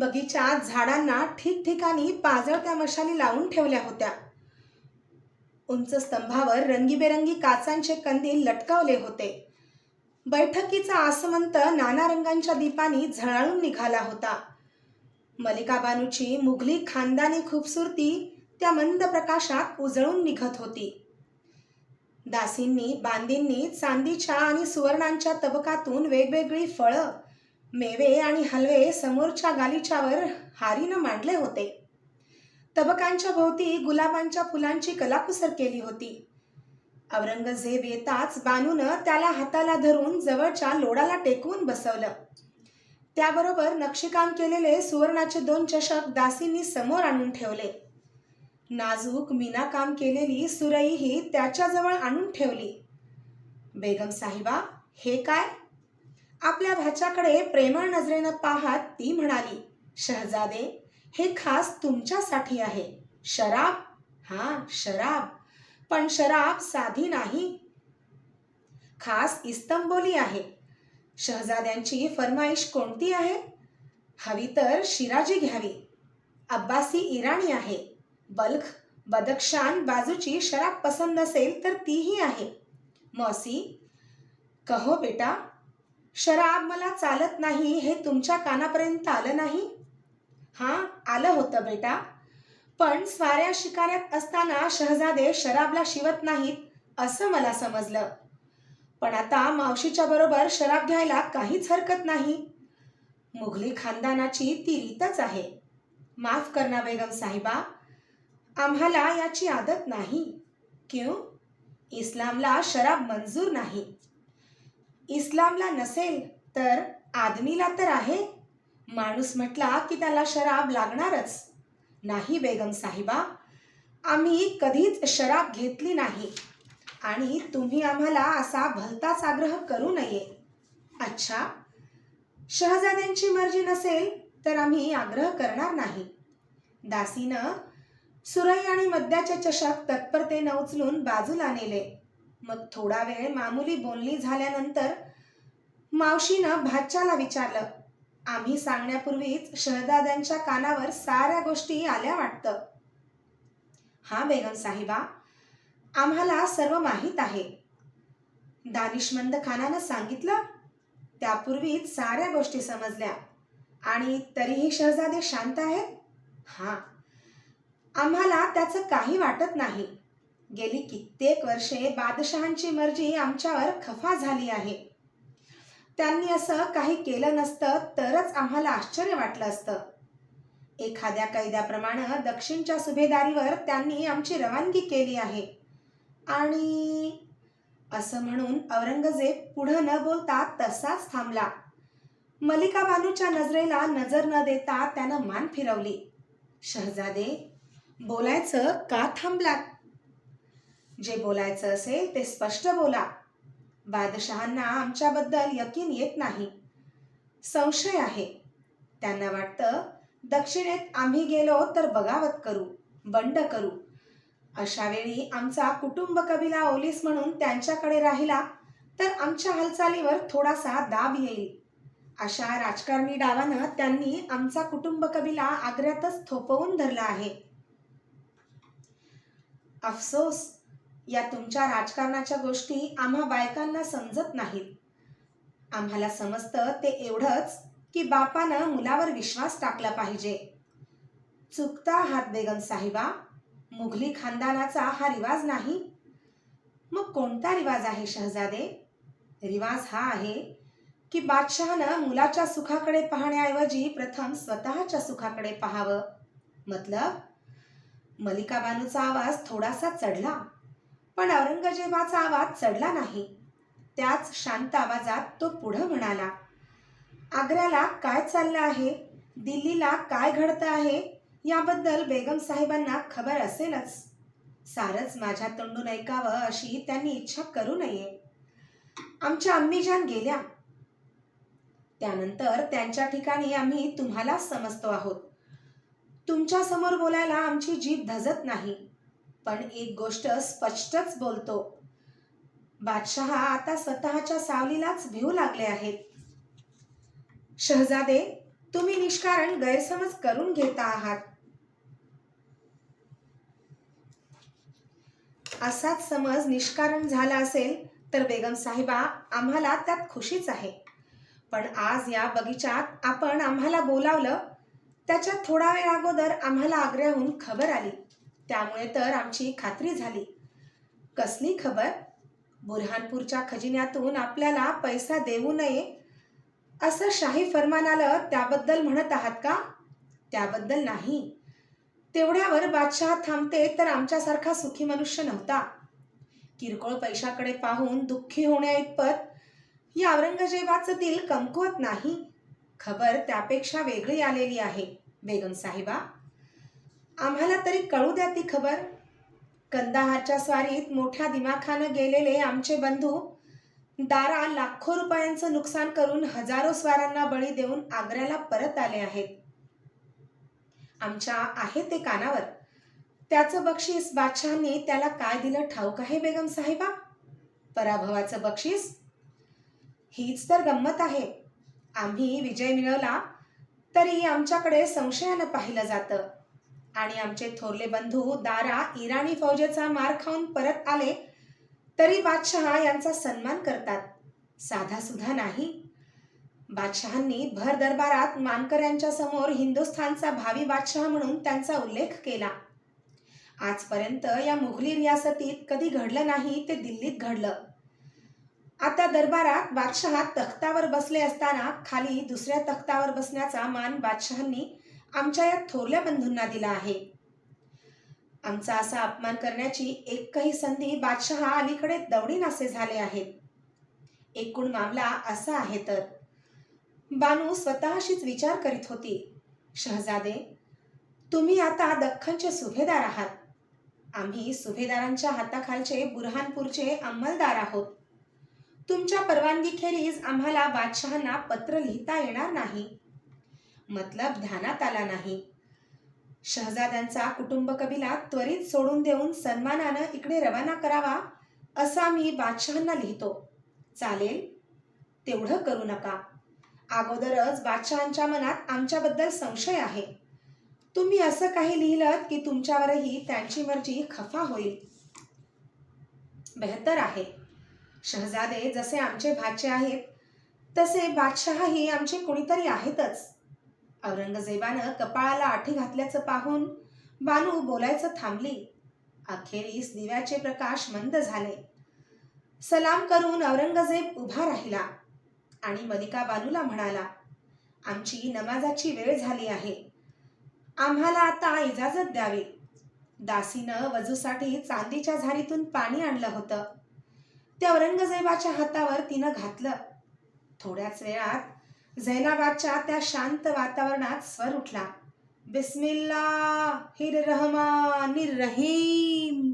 बगीच्या झाडांना ठिकठिकाणी पाजळत्या मशाली लावून ठेवल्या होत्या. उंच स्तंभावर रंगीबेरंगी काचांचे कंदील लटकावले होते. बैठकीचा आसमंत नाना रंगांच्या दीपांनी झळाळून निघाला होता. मलिका बानूची मुघली खानदानी खूपसूरती त्या मंद प्रकाशात उजळून निघत होती. दासींनी बांदींनी चांदीच्या आणि सुवर्णांच्या तबकातून वेगवेगळी फळं मेवे आणि हलवे समोरच्या गालिच्यावर हारीनं मांडले होते. तबकांच्या भोवती गुलाबांच्या फुलांची कलाकुसर केली होती. औरंगजेब येताच बानूनं त्याला हाताला धरून जवळच्या लोडाला टेकवून बसवलं. त्याबरोबर नक्षीकाम केलेले सुवर्णाचे दोन चषक दासींनी समोर आणून ठेवले. नाजूक मीनाकाम केलेली सुरईही त्याच्याजवळ आणून ठेवली. बेगम साहिबा हे काय? आपल्या भाच्याकडे प्रेमळ नजरेनं पाहत ती म्हणाली शहजादे हे खास तुमच्यासाठी आहे. शराब? हा शराब. पण शराब साधी नाही. खास इस्तंबोली आहे. शहजाद्यांची फरमाईश कोणती आहे? हवी तर शिराजी घ्यावी. अब्बासी इराणी आहे. बल्ख बदक्षान बाजूची शराब पसंत असेल तर तीही आहे. मौसी कहो बेटा शराब मला चालत नाही हे तुमच्या कानापर्यंत आलं नाही? हां आलं होतं बेटा. पण स्वाऱ्या शिकाऱ्यात असताना शहजादे शराबला शिवत नाहीत असं मला समजलं. पण आता मावशीच्या बरोबर शराब घ्यायला काहीच हरकत नाही. मुघली खानदानाची ती रीतच आहे. माफ करना बेगम साहिबा. आम्हाला याची आदत नाही. क्यों? इस्लामला शराब मंजूर नाही. इस्लामला नसेल तर आदमीला तर आहे. माणूस म्हटला की त्याला शराब लागणारच. नाही बेगम साहिबा आम्ही कधीच शराब घेतली नाही आणि तुम्ही आम्हाला असा भलताच आग्रह करू नये. अच्छा शहजाद्यांची मर्जी नसेल तर आम्ही आग्रह करणार नाही. दासीनं सुरई आणि मद्याचे चषक तत्परतेनं उचलून बाजूला नेले. मग थोडा वेळ मामुली बोलणी झाल्यानंतर मावशीनं भाच्याला विचारलं आम्ही सांगण्यापूर्वीच शहदाद्यांच्या कानावर साऱ्या गोष्टी आल्या वाटतं. हा बेगम साहिबा आम्हाला सर्व माहीत आहे. दानिशमंद खानानं सांगितलं त्यापूर्वीच साऱ्या गोष्टी समजल्या. आणि तरीही शहजादे शांत आहेत? हां. आम्हाला त्याचं काही वाटत नाही. गेली कित्येक वर्षे बादशहांची मर्जी आमच्यावर खफा झाली आहे. त्यांनी असं काही केलं नसतं तरच आम्हाला आश्चर्य वाटलं असतं. एखाद्या कैद्याप्रमाणे दक्षिणच्या सुभेदारीवर त्यांनी आमची रवानगी केली आहे. आणि असं म्हणून औरंगजेब पुढं न बोलता तसाच थांबला. मलिका बानूच्या नजरेला नजर न देता त्यानं मान फिरवली. शहजादे बोलायचं का थांबलात? जे बोलायचं असेल ते स्पष्ट बोला. बादशहांना आमच्याबद्दल यकीन येत नाही. संशय आहे. त्यांना वाटतं दक्षिणेत आम्ही गेलो तर बगावत करू बंड करू. अशा वेळी आमचा कुटुंब कबिला ओलीस म्हणून त्यांच्याकडे राहिला तर आमच्या हालचालीवर थोडासा दाब येईल. अशा राजकारणी डावानं त्यांनी आमचा कुटुंब कबिला आग्र्यातच थोपवून धरला आहे. अफसोस! या तुमच्या राजकारणाच्या गोष्टी आम्हा बायकांना समजत नाहीत. आम्हाला समजतं ते एवढंच की बापानं मुलावर विश्वास टाकला पाहिजे. चुकता हात बेगम साहिबा मुघली खानदानाचा हा रिवाज नाही. मग कोणता रिवाज आहे शहजादे? रिवाज हा आहे की बादशहानं मुलाच्या सुखाकडे पाहण्याऐवजी प्रथम स्वतःच्या सुखाकडे पाहावं. मतलब मलिका बानूचा आवाज थोडासा चढला. पण औरंगजेबाचा आवाज चढला नाही. त्याच शांत आवाजात तो पुढं म्हणाला आग्र्याला काय चाललं आहे? दिल्लीला काय घडतं आहे? याबद्दल बेगम साहेबांना खबर असेलच. सारच माझ्या तोंडून ऐकावं अशी त्यांनी इच्छा करू नये. आमच्या अम्मीजान गेल्या. त्यानंतर त्यांच्या ठिकाणी आम्ही तुम्हाला समजतो आहोत. तुमच्यासमोर बोलायला आमची जीभ धजत नाही. पण एक गोष्ट स्पष्टच बोलतो. बादशहा आता स्वतःच्या सावलीलाच भिवू लागले आहेत. शहजादे तुम्ही निष्कारण गैरसमज करून घेता आहात. असाच समज निष्कारण झाला असेल तर बेगम साहेबा आम्हाला त्यात खुशीच आहे. पण आज या बगीचात आपण आम्हाला बोलावलं त्याच्या थोडा वेळ अगोदर आम्हाला आग्र्याहून खबर आली. त्यामुळे तर आमची खात्री झाली. कसली खबर? बुरहानपूरच्या खजिन्यातून आपल्याला पैसा देऊ नये असं शाही फरमान आलं त्याबद्दल म्हणत आहात का? त्याबद्दल नाही. तेवढ्यावर बादशाह थांबते तर आमच्यासारखा सुखी मनुष्य नव्हता. किरकोळ पैशाकडे पाहून दुःखी होण्या इतपत या औरंगजेबाचं दिल कमकुवत नाही. खबर त्यापेक्षा वेगळी आलेली आहे. बेगम साहेबा आम्हाला तरी कळू द्या ती खबर. कंदाहारच्या स्वारीत मोठ्या दिमाखानं गेलेले आमचे बंधू दारा लाखो रुपयांचं नुकसान करून हजारो स्वारांना बळी देऊन आग्र्याला परत आले आहेत. आमच्या आहे ते कानावर. त्याचं बक्षीस बादशहांनी त्याला काय दिलं ठाऊक आहे बेगम साहेबा? पराभवाचं बक्षीस? हीच तर गंमत आहे. आम्ही विजय मिळवला तरी आमच्याकडे संशयानं पाहिलं जातं. आणि आमचे थोरले बंधू दारा इराणी फौजेचा मार खाऊन परत आले तरी बादशहा यांचा सन्मान करतात. साधा सुद्धा नाही. बादशहांनी भर दरबारात मानकऱ्यांच्या समोर हिंदुस्थानचा भावी बादशहा म्हणून त्यांचा उल्लेख केला. आजपर्यंत या मुघली रियासतीत कधी घडलं नाही ते दिल्लीत घडलं. आता दरबारात बादशहा तख्तावर बसले असताना खाली दुसऱ्या तख्तावर बसण्याचा मान बादशहांनी आमच्या या थोरल्या बंधूंना दिला आहे. आमचा असा अपमान करण्याची एकही संधी बादशहा अलीकडे दवडीनासे झाले आहेत. एकूण मामला असा आहे तर बानू स्वतःशीच विचार करीत होती शहजादे तुम्ही आता दख्खनचे सुभेदार आहात. आम्ही सुभेदारांच्या हाताखालचे बुरहानपूरचे अंमलदार आहोत. तुमच्या परवानगीखेरीज आम्हाला बादशहांना पत्र लिहिता येणार नाही. मतलब ध्यानात आला नाही. शहजाद्यांचा कुटुंब कबिला त्वरित सोडून देऊन सन्मानानं इकडे रवाना करावा असा मी बादशहांना लिहितो. चालेल? तेवढं करू नका. अगोदरच बादशहांच्या मनात आमच्याबद्दल संशय आहे. तुम्ही असं काही लिहिलं की तुमच्यावरही त्यांची मर्जी खफा होईल. बेहतर आहे. शहजादे जसे आमचे भाचे आहेत तसे बादशहाही आमचे कुणीतरी आहेतच. औरंगजेबानं कपाळाला आठी घातल्याचं पाहून बानू बोलायचं थांबली. अखेरीस दिव्याचे प्रकाश मंद झाले. सलाम करून औरंगजेब उभा राहिला आणि मलिका बानूला म्हणाला आमची नमाजाची वेळ झाली आहे. आम्हाला आता इजाजत द्यावी. दासीनं वजूसाठी चांदीच्या झारीतून पाणी आणलं होतं. ते औरंगजेबाच्या हातावर तिनं घातलं. थोड्याच वेळात झैनाबादच्या त्या शांत वातावरणात स्वर उठला. बिस्मिल्ला हिर रहमान रहीम.